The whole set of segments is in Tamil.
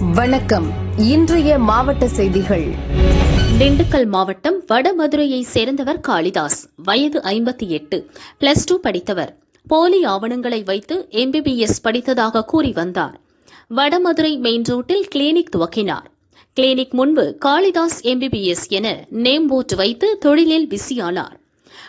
வணக்கம். இன்றைய மாவட்ட செய்திகள். திண்டுக்கல் மாவட்டம் வடமதுரையை சேர்ந்தவர் காளிதாஸ். வயது ஐம்பத்தி எட்டு. பிளஸ் டூ படித்தவர். போலி ஆவணங்களை வைத்து எம்பிபிஎஸ் படித்ததாக கூறி வந்தார். வடமதுரை மெயின் ரோட்டில் கிளினிக் துவக்கினார். கிளினிக் முன்பு காளிதாஸ் எம்பிபிஎஸ் என நேம் போர்டு வைத்து தொழிலில் பிஸியானார்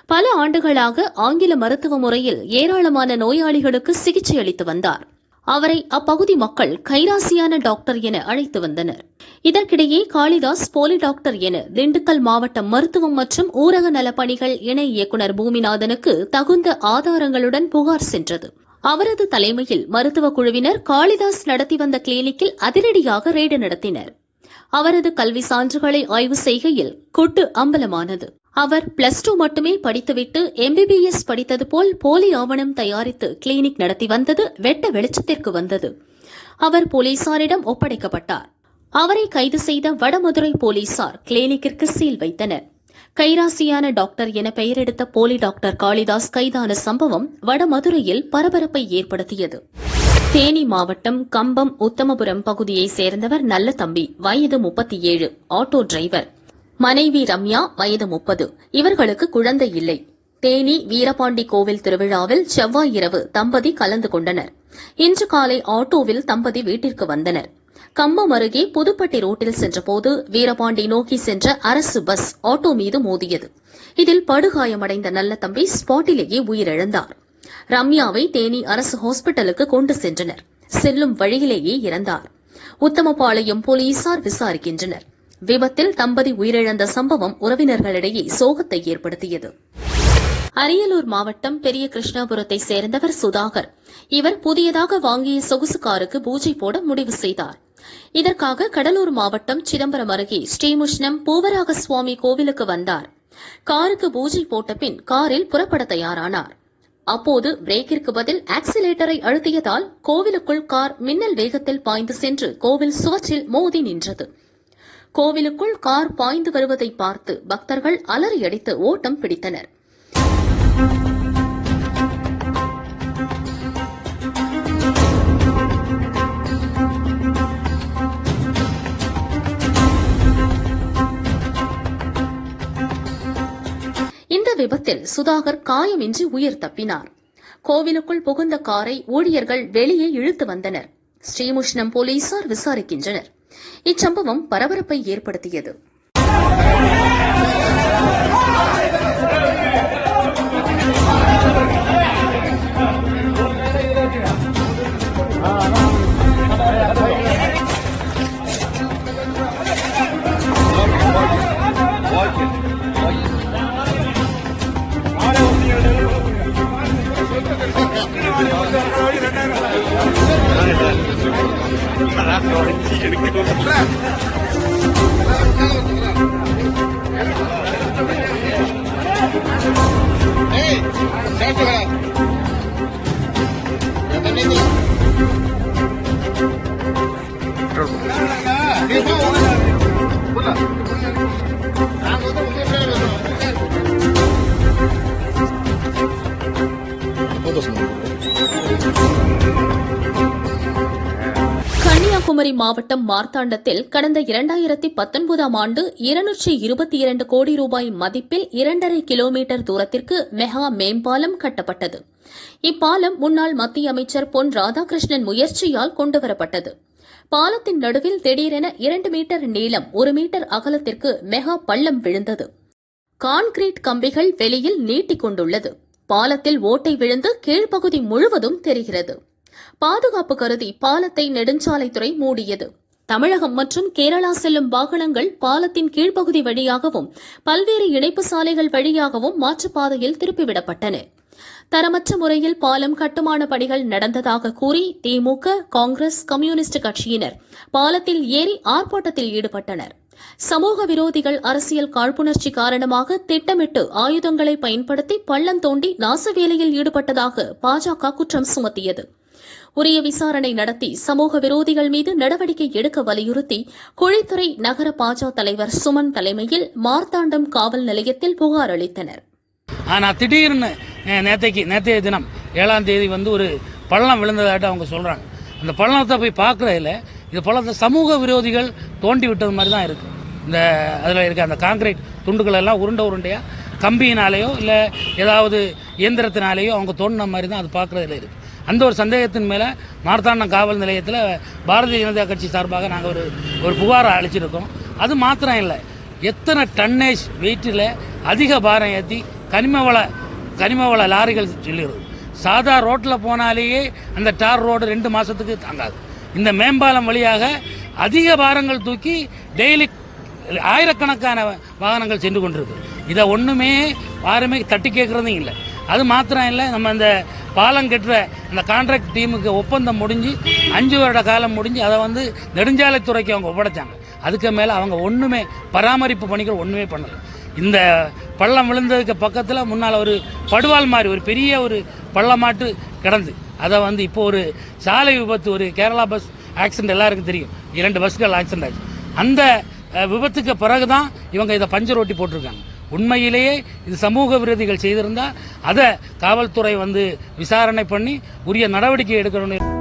பல ஆண்டுகளாக ஆங்கில மருத்துவ முறையில் ஏராளமான நோயாளிகளுக்கு சிகிச்சை அளித்து வந்தார். அவரை அப்பகுதி மக்கள் கைராசியான டாக்டர் என அழைத்து வந்தனர். இதற்கிடையே காளிதாஸ் போலி டாக்டர் என திண்டுக்கல் மாவட்ட மருத்துவம் மற்றும் ஊரக நலப்பணிகள் இணை இயக்குநர் பூமிநாதனுக்கு தகுந்த ஆதாரங்களுடன் புகார் சென்றது. அவரது தலைமையில் மருத்துவ குழுவினர் காளிதாஸ் நடத்தி வந்த கிளினிக்கில் அதிரடியாக ரெய்டு நடத்தினர். அவரது கல்வி சான்றுகளை ஆய்வு செய்கையில் கொட்டு அம்பலமானது. அவர் பிளஸ் டூ மட்டுமே படித்துவிட்டு எம்பிபிஎஸ் படித்தது போல் போலி ஆவணம் தயாரித்து கிளினிக் நடத்தி வந்தது வெட்ட வெளிச்சத்திற்கு வந்தது. அவர் போலீசாரிடம் ஒப்படைக்கப்பட்டார். அவரை கைது செய்த வடமதுரை போலீசார் கிளினிக்கிற்கு சீல் வைத்தனர். கைராசியான டாக்டர் என பெயரெடுத்த போலி டாக்டர் காளிதாஸ் கைதான சம்பவம் வடமதுரையில் பரபரப்பை ஏற்படுத்தியது. தேனி மாவட்டம் கம்பம் உத்தமபுரம் பகுதியைச் சேர்ந்தவர் நல்ல தம்பி வயது முப்பத்தி ஏழு ஆட்டோ டிரைவர் மனைவி ரம்யா வயது முப்பது. இவர்களுக்கு குழந்தை இல்லை. தேனி வீரபாண்டி கோவில் திருவிழாவில் செவ்வாய் இரவு தம்பதி கலந்து கொண்டனர். இன்று காலை ஆட்டோவில் தம்பதி வீட்டிற்கு வந்தனர். கம்பம் அருகே புதுப்பட்டி ரோட்டில் சென்றபோது வீரபாண்டி நோக்கி சென்ற அரசு பஸ் ஆட்டோ மீது மோதியது. இதில் படுகாயமடைந்த நல்ல தம்பி ஸ்பாட்டிலேயே உயிரிழந்தார். ரம்யாவை தேனி அரசு ஹாஸ்பிட்டலுக்கு கொண்டு சென்றனர். செல்லும் வழியிலேயே இறந்தார். உத்தமபாளையம் போலீசார் விசாரிக்கின்றனர். விபத்தில் தம்பதி உயிரிழந்த சம்பவம் உறவினர்களிடையே சோகத்தை ஏற்படுத்தியது. அரியலூர் மாவட்டம் பெரிய கிருஷ்ணாபுரத்தை சேர்ந்தவர் சுதாகர். இவர் புதியதாக வாங்கிய சொகுசு காருக்கு பூஜை போட முடிவு செய்தார். இதற்காக கடலூர் மாவட்டம் சிதம்பரம் அருகே ஸ்ரீமுஷ்ணம் பூவராக சுவாமி கோவிலுக்கு வந்தார். காருக்கு பூஜை போட்ட பின் காரில் புறப்பட தயாரானார். அப்போது பிரேக்கிற்கு பதில் ஆக்சிலேட்டரை அழுத்தியதால் கோவிலுக்குள் கார் மின்னல் வேகத்தில் பாய்ந்து சென்று கோவில் சுவற்றில் மோதி நின்றது. கோவிலுக்குள் கார் பாய்ந்து வருவதை பார்த்து பக்தர்கள் அலறியடித்து ஓட்டம் பிடித்தனர். இந்த விபத்தில் சுதாகர் காயமின்றி உயிர் தப்பினார். கோவிலுக்குள் புகுந்த காரை ஊழியர்கள் வெளியே இழுத்து வந்தனர். ஸ்ரீமுஷ்ணம் போலீசார் விசாரிக்கின்றனர். இச்சம்பவம் பரபரப்பை ஏற்படுத்தியது. Bola. கன்னியாகுமரி மாவட்டம் மார்த்தாண்டத்தில் கடந்த இரண்டாயிரத்தி பத்தொன்பதாம் ஆண்டு இருநூற்றி இருபத்தி இரண்டு கோடி ரூபாய் மதிப்பில் இரண்டரை கிலோமீட்டர் தூரத்திற்கு மெகா மேம்பாலம் கட்டப்பட்டது. இப்பாலம் முன்னாள் மத்திய அமைச்சர் பொன் ராதாகிருஷ்ணன் முயற்சியால் கொண்டுவரப்பட்டது. பாலத்தின் நடுவில் திடீரென இரண்டு மீட்டர் நீளம் ஒரு மீட்டர் அகலத்திற்கு மெகா பள்ளம் விழுந்தது. கான்கிரீட் கம்பிகள் வெளியில் நீட்டிக் கொண்டுள்ளது பாலத்தில் ஓட்டை விழுந்து கீழ்ப்பகுதி முழுவதும் தெரிகிறது. பாதுகாப்பு கருதி பாலத்தை நெடுஞ்சாலைத்துறை மூடியது. தமிழகம் மற்றும் கேரளா செல்லும் வாகனங்கள் பாலத்தின் கீழ்ப்பகுதி வழியாகவும் பல்வேறு இணைப்பு சாலைகள் வழியாகவும் மாற்றுப்பாதையில் திருப்பிவிடப்பட்டன. தரமற்ற முறையில் பாலம் கட்டுமான பணிகள் நடந்ததாக கூறி திமுக காங்கிரஸ் கம்யூனிஸ்ட் கட்சியினர் பாலத்தில் ஏறி ஆர்ப்பாட்டத்தில் ஈடுபட்டனர். சமூக விரோதிகள் அரசியல் காழ்ப்புணர்ச்சி காரணமாக திட்டமிட்டு ஆயுதங்களை பயன்படுத்தி பள்ளம் தோண்டி நாசவேலையில் ஈடுபட்டதாக பாஜக குற்றம் சுமத்தியது. உரிய விசாரணை நடத்தி சமூக விரோதிகள் மீது நடவடிக்கை எடுக்க வலியுறுத்தி குழித்துறை நகர பாஜ தலைவர் சுமன் தலைமையில் மார்த்தாண்டம் காவல் நிலையத்தில் புகார் அளித்தனர். ஆனால் திடீர்னு நேத்தைக்கு நேற்றைய தினம் ஏழாம் தேதி வந்து ஒரு பள்ளம் விழுந்ததாட்டு அவங்க சொல்கிறாங்க அந்த பள்ளத்தை போய் பார்க்குறதுல இது போல இந்த சமூக விரோதிகள் தோண்டி விட்டது மாதிரி தான் இருக்கு. இந்த அதில் இருக்க அந்த காங்கிரீட் துண்டுகள் எல்லாம் உருண்டை உருண்டையாக கம்பியினாலேயோ இல்லை ஏதாவது இயந்திரத்தினாலேயோ அவங்க தோண்டின மாதிரி தான் அது பார்க்குறதுல இருக்கு. அந்த ஒரு சந்தேகத்தின் மேலே மார்த்தாண்டம் காவல் நிலையத்தில் பாரதிய ஜனதா கட்சி சார்பாக நாங்கள் ஒரு ஒரு புகாரை அளிச்சிருக்கோம். அது மாத்திரம் இல்லை. எத்தனை டன்னேஜ் வெயிட்டில் அதிக பாரம் ஏற்றி கனிமவள கனிமவள லாரிகள் சொல்லிடுது. சாதா ரோட்டில் போனாலேயே அந்த டார் ரோடு ரெண்டு மாதத்துக்கு தாங்காது. இந்த மேம்பாலம் வழியாக அதிக பாரங்கள் தூக்கி டெய்லி ஆயிரக்கணக்கான வாகனங்கள் சென்று கொண்டிருக்கு. இதை ஒன்றுமே யாருமே தட்டி கேட்குறதும் இல்லை. அது மாத்திரம் இல்லை நம்ம அந்த பாலம் கட்டுற அந்த கான்ட்ராக்ட் டீமுக்கு ஒப்பந்தம் முடிஞ்சு அஞ்சு வருட காலம் முடிஞ்சு அதை வந்து நெடுஞ்சாலைத்துறைக்கு அவங்க ஒப்படைச்சாங்க. அதுக்கு மேலே அவங்க ஒன்றுமே பராமரிப்பு பணிகள் ஒன்றுமே பண்ணலை. இந்த பள்ளம் விழுந்ததுக்கு பக்கத்தில் முன்னால் ஒரு படுவால் மாதிரி ஒரு பெரிய ஒரு பள்ளமாட்டு கிடந்து. அதை வந்து இப்போ ஒரு சாலை விபத்து ஒரு கேரளா பஸ் ஆக்சிடென்ட் எல்லாருக்கும் தெரியும். இரண்டு பஸ்கள் ஆக்சிடென்ட் ஆச்சு. அந்த விபத்துக்கு பிறகு தான் இவங்க இதை பஞ்சர் ஓட்டி போட்டிருக்காங்க. உண்மையிலேயே இது சமூக விரோதிகள் செய்திருந்தா அதை காவல்துறை வந்து விசாரணை பண்ணி உரிய நடவடிக்கை எடுக்கணும்னு